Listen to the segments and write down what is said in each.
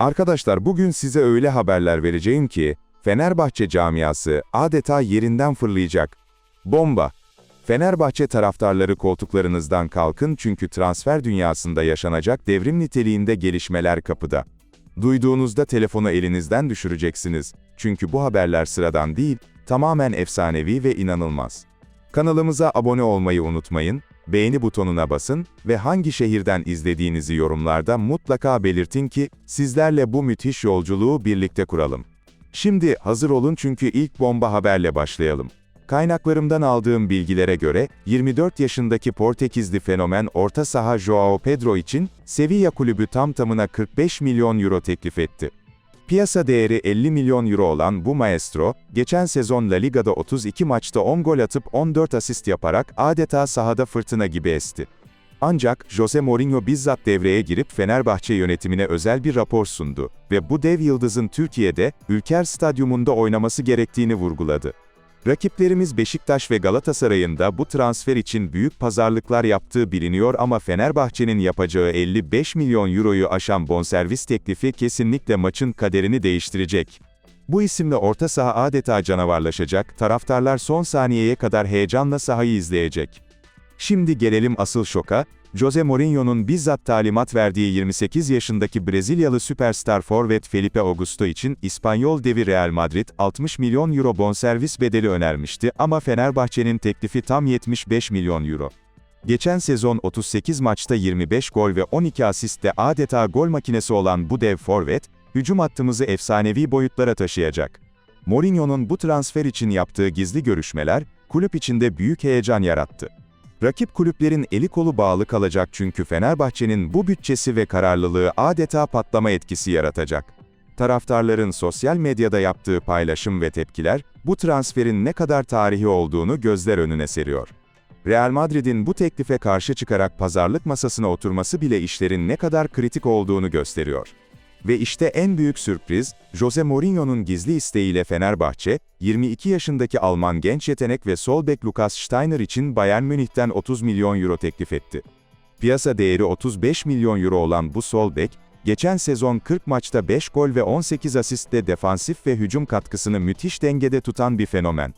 Arkadaşlar bugün size öyle haberler vereceğim ki, Fenerbahçe camiası adeta yerinden fırlayacak. Bomba! Fenerbahçe taraftarları koltuklarınızdan kalkın çünkü transfer dünyasında yaşanacak devrim niteliğinde gelişmeler kapıda. Duyduğunuzda telefonu elinizden düşüreceksiniz. Çünkü bu haberler sıradan değil, tamamen efsanevi ve inanılmaz. Kanalımıza abone olmayı unutmayın, beğeni butonuna basın ve hangi şehirden izlediğinizi yorumlarda mutlaka belirtin ki sizlerle bu müthiş yolculuğu birlikte kuralım. Şimdi hazır olun çünkü ilk bomba haberle başlayalım. Kaynaklarımdan aldığım bilgilere göre, 24 yaşındaki Portekizli fenomen orta saha Joao Pedro için, Sevilla kulübü tam tamına 45 milyon euro teklif etti. Piyasa değeri 50 milyon euro olan bu maestro, geçen sezon La Liga'da 32 maçta 10 gol atıp 14 asist yaparak adeta sahada fırtına gibi esti. Ancak, Jose Mourinho bizzat devreye girip Fenerbahçe yönetimine özel bir rapor sundu ve bu dev yıldızın Türkiye'de, Ülker Stadyumunda oynaması gerektiğini vurguladı. Rakiplerimiz Beşiktaş ve Galatasaray'ın da bu transfer için büyük pazarlıklar yaptığı biliniyor ama Fenerbahçe'nin yapacağı 55 milyon euroyu aşan bonservis teklifi kesinlikle maçın kaderini değiştirecek. Bu isimle orta saha adeta canavarlaşacak, taraftarlar son saniyeye kadar heyecanla sahayı izleyecek. Şimdi gelelim asıl şoka, Jose Mourinho'nun bizzat talimat verdiği 28 yaşındaki Brezilyalı süperstar forvet Felipe Augusto için İspanyol devi Real Madrid 60 milyon euro bonservis bedeli önermişti ama Fenerbahçe'nin teklifi tam 75 milyon euro. Geçen sezon 38 maçta 25 gol ve 12 asistle adeta gol makinesi olan bu dev forvet, hücum hattımızı efsanevi boyutlara taşıyacak. Mourinho'nun bu transfer için yaptığı gizli görüşmeler, kulüp içinde büyük heyecan yarattı. Rakip kulüplerin eli kolu bağlı kalacak çünkü Fenerbahçe'nin bu bütçesi ve kararlılığı adeta patlama etkisi yaratacak. Taraftarların sosyal medyada yaptığı paylaşım ve tepkiler, bu transferin ne kadar tarihi olduğunu gözler önüne seriyor. Real Madrid'in bu teklife karşı çıkarak pazarlık masasına oturması bile işlerin ne kadar kritik olduğunu gösteriyor. Ve işte en büyük sürpriz, Jose Mourinho'nun gizli isteğiyle Fenerbahçe, 22 yaşındaki Alman genç yetenek ve sol bek Lukas Steiner için Bayern Münih'ten 30 milyon euro teklif etti. Piyasa değeri 35 milyon euro olan bu sol bek, geçen sezon 40 maçta 5 gol ve 18 asistle defansif ve hücum katkısını müthiş dengede tutan bir fenomen.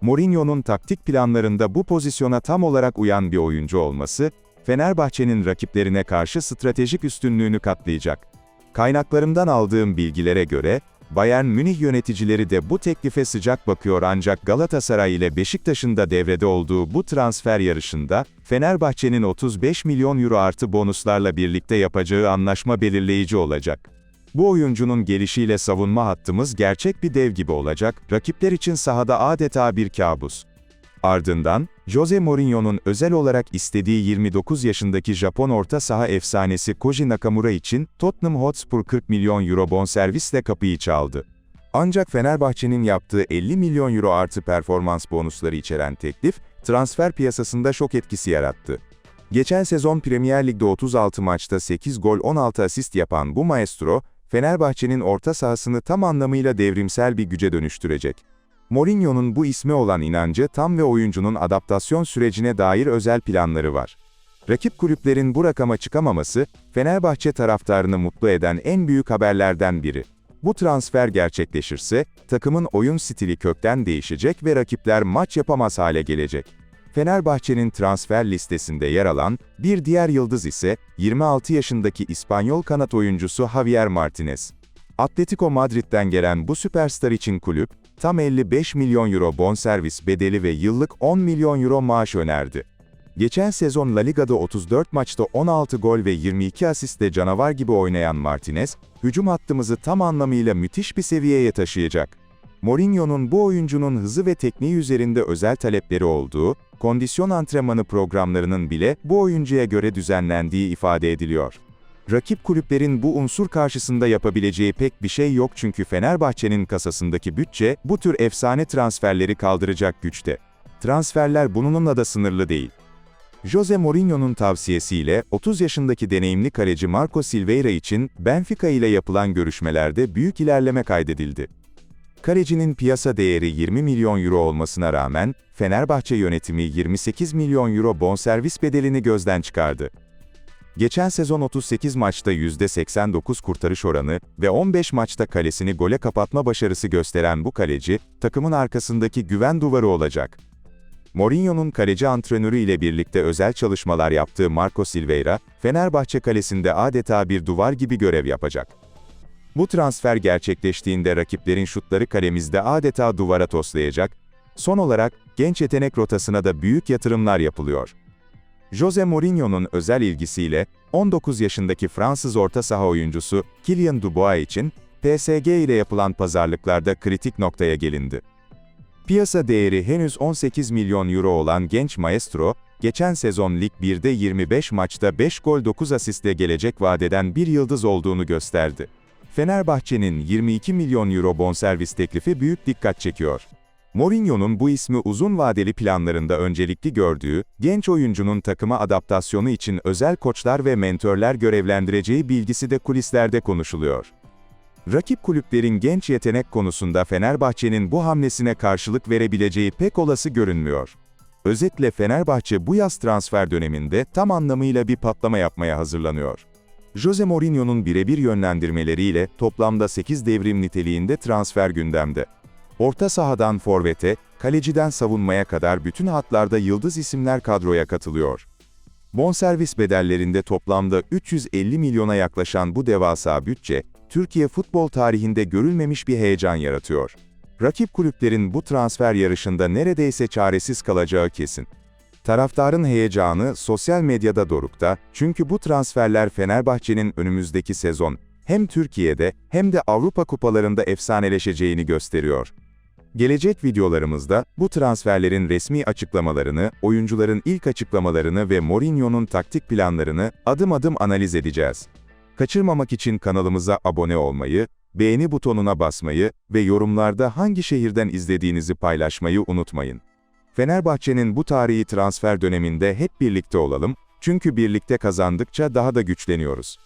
Mourinho'nun taktik planlarında bu pozisyona tam olarak uyan bir oyuncu olması, Fenerbahçe'nin rakiplerine karşı stratejik üstünlüğünü katlayacak. Kaynaklarımdan aldığım bilgilere göre, Bayern Münih yöneticileri de bu teklife sıcak bakıyor ancak Galatasaray ile Beşiktaş'ın da devrede olduğu bu transfer yarışında, Fenerbahçe'nin 35 milyon euro artı bonuslarla birlikte yapacağı anlaşma belirleyici olacak. Bu oyuncunun gelişiyle savunma hattımız gerçek bir dev gibi olacak, rakipler için sahada adeta bir kabus. Ardından, Jose Mourinho'nun özel olarak istediği 29 yaşındaki Japon orta saha efsanesi Koji Nakamura için Tottenham Hotspur 40 milyon euro bonservisle kapıyı çaldı. Ancak Fenerbahçe'nin yaptığı 50 milyon euro artı performans bonusları içeren teklif, transfer piyasasında şok etkisi yarattı. Geçen sezon Premier Lig'de 36 maçta 8 gol 16 asist yapan bu maestro, Fenerbahçe'nin orta sahasını tam anlamıyla devrimsel bir güce dönüştürecek. Mourinho'nun bu isme olan inancı tam ve oyuncunun adaptasyon sürecine dair özel planları var. Rakip kulüplerin bu rakama çıkamaması, Fenerbahçe taraftarını mutlu eden en büyük haberlerden biri. Bu transfer gerçekleşirse, takımın oyun stili kökten değişecek ve rakipler maç yapamaz hale gelecek. Fenerbahçe'nin transfer listesinde yer alan, bir diğer yıldız ise, 26 yaşındaki İspanyol kanat oyuncusu Javier Martinez. Atletico Madrid'den gelen bu süperstar için kulüp, tam 55 milyon euro bonservis bedeli ve yıllık 10 milyon euro maaş önerdi. Geçen sezon La Liga'da 34 maçta 16 gol ve 22 asistle canavar gibi oynayan Martinez, hücum hattımızı tam anlamıyla müthiş bir seviyeye taşıyacak. Mourinho'nun bu oyuncunun hızı ve tekniği üzerinde özel talepleri olduğu, kondisyon antrenmanı programlarının bile bu oyuncuya göre düzenlendiği ifade ediliyor. Rakip kulüplerin bu unsur karşısında yapabileceği pek bir şey yok çünkü Fenerbahçe'nin kasasındaki bütçe, bu tür efsane transferleri kaldıracak güçte. Transferler bununla da sınırlı değil. Jose Mourinho'nun tavsiyesiyle 30 yaşındaki deneyimli kaleci Marco Silveira için Benfica ile yapılan görüşmelerde büyük ilerleme kaydedildi. Kalecinin piyasa değeri 20 milyon euro olmasına rağmen Fenerbahçe yönetimi 28 milyon euro bonservis bedelini gözden çıkardı. Geçen sezon 38 maçta %89 kurtarış oranı ve 15 maçta kalesini gole kapatma başarısı gösteren bu kaleci, takımın arkasındaki güven duvarı olacak. Mourinho'nun kaleci antrenörü ile birlikte özel çalışmalar yaptığı Marco Silveira, Fenerbahçe kalesinde adeta bir duvar gibi görev yapacak. Bu transfer gerçekleştiğinde rakiplerin şutları kalemizde adeta duvara toslayacak. Son olarak, genç yetenek rotasına da büyük yatırımlar yapılıyor. Jose Mourinho'nun özel ilgisiyle, 19 yaşındaki Fransız orta saha oyuncusu Kylian Dubois için, PSG ile yapılan pazarlıklarda kritik noktaya gelindi. Piyasa değeri henüz 18 milyon euro olan genç maestro, geçen sezon Lig 1'de 25 maçta 5 gol 9 asistle gelecek vadeden bir yıldız olduğunu gösterdi. Fenerbahçe'nin 22 milyon euro bonservis teklifi büyük dikkat çekiyor. Mourinho'nun bu ismi uzun vadeli planlarında öncelikli gördüğü, genç oyuncunun takıma adaptasyonu için özel koçlar ve mentörler görevlendireceği bilgisi de kulislerde konuşuluyor. Rakip kulüplerin genç yetenek konusunda Fenerbahçe'nin bu hamlesine karşılık verebileceği pek olası görünmüyor. Özetle Fenerbahçe bu yaz transfer döneminde tam anlamıyla bir patlama yapmaya hazırlanıyor. Jose Mourinho'nun birebir yönlendirmeleriyle toplamda 8 devrim niteliğinde transfer gündemde. Orta sahadan forvete, kaleciden savunmaya kadar bütün hatlarda yıldız isimler kadroya katılıyor. Bonservis bedellerinde toplamda 350 milyona yaklaşan bu devasa bütçe, Türkiye futbol tarihinde görülmemiş bir heyecan yaratıyor. Rakip kulüplerin bu transfer yarışında neredeyse çaresiz kalacağı kesin. Taraftarın heyecanı sosyal medyada dorukta, çünkü bu transferler Fenerbahçe'nin önümüzdeki sezon, hem Türkiye'de hem de Avrupa kupalarında efsaneleşeceğini gösteriyor. Gelecek videolarımızda bu transferlerin resmi açıklamalarını, oyuncuların ilk açıklamalarını ve Mourinho'nun taktik planlarını adım adım analiz edeceğiz. Kaçırmamak için kanalımıza abone olmayı, beğeni butonuna basmayı ve yorumlarda hangi şehirden izlediğinizi paylaşmayı unutmayın. Fenerbahçe'nin bu tarihi transfer döneminde hep birlikte olalım, çünkü birlikte kazandıkça daha da güçleniyoruz.